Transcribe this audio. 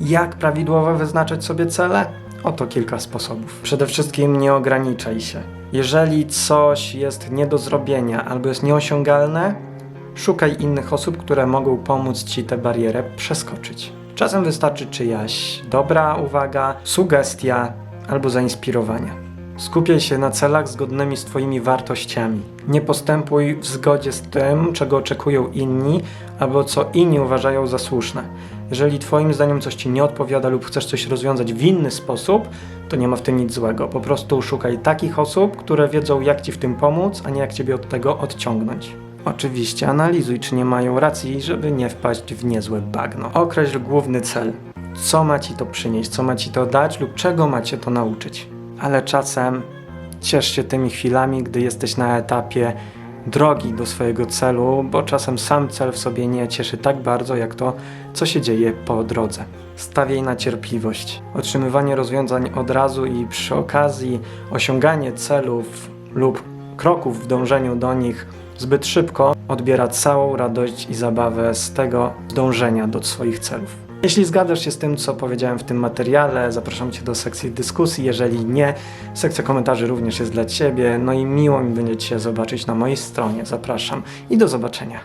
Jak prawidłowo wyznaczać sobie cele? Oto kilka sposobów. Przede wszystkim nie ograniczaj się. Jeżeli coś jest nie do zrobienia albo jest nieosiągalne, szukaj innych osób, które mogą pomóc ci tę barierę przeskoczyć. Czasem wystarczy czyjaś dobra uwaga, sugestia albo zainspirowanie. Skupiaj się na celach zgodnymi z Twoimi wartościami. Nie postępuj w zgodzie z tym, czego oczekują inni, albo co inni uważają za słuszne. Jeżeli Twoim zdaniem coś Ci nie odpowiada lub chcesz coś rozwiązać w inny sposób, to nie ma w tym nic złego. Po prostu szukaj takich osób, które wiedzą, jak Ci w tym pomóc, a nie jak Ciebie od tego odciągnąć. Oczywiście analizuj, czy nie mają racji, żeby nie wpaść w niezłe bagno. Określ główny cel. Co ma Ci to przynieść, co ma Ci to dać lub czego macie to nauczyć. Ale czasem ciesz się tymi chwilami, gdy jesteś na etapie drogi do swojego celu, bo czasem sam cel w sobie nie cieszy tak bardzo, jak to, co się dzieje po drodze. Stawiaj na cierpliwość. Otrzymywanie rozwiązań od razu i przy okazji osiąganie celów lub kroków w dążeniu do nich zbyt szybko odbiera całą radość i zabawę z tego dążenia do swoich celów. Jeśli zgadzasz się z tym, co powiedziałem w tym materiale, zapraszam Cię do sekcji dyskusji. Jeżeli nie, sekcja komentarzy również jest dla Ciebie. No i miło mi będzie Cię zobaczyć na mojej stronie. Zapraszam i do zobaczenia.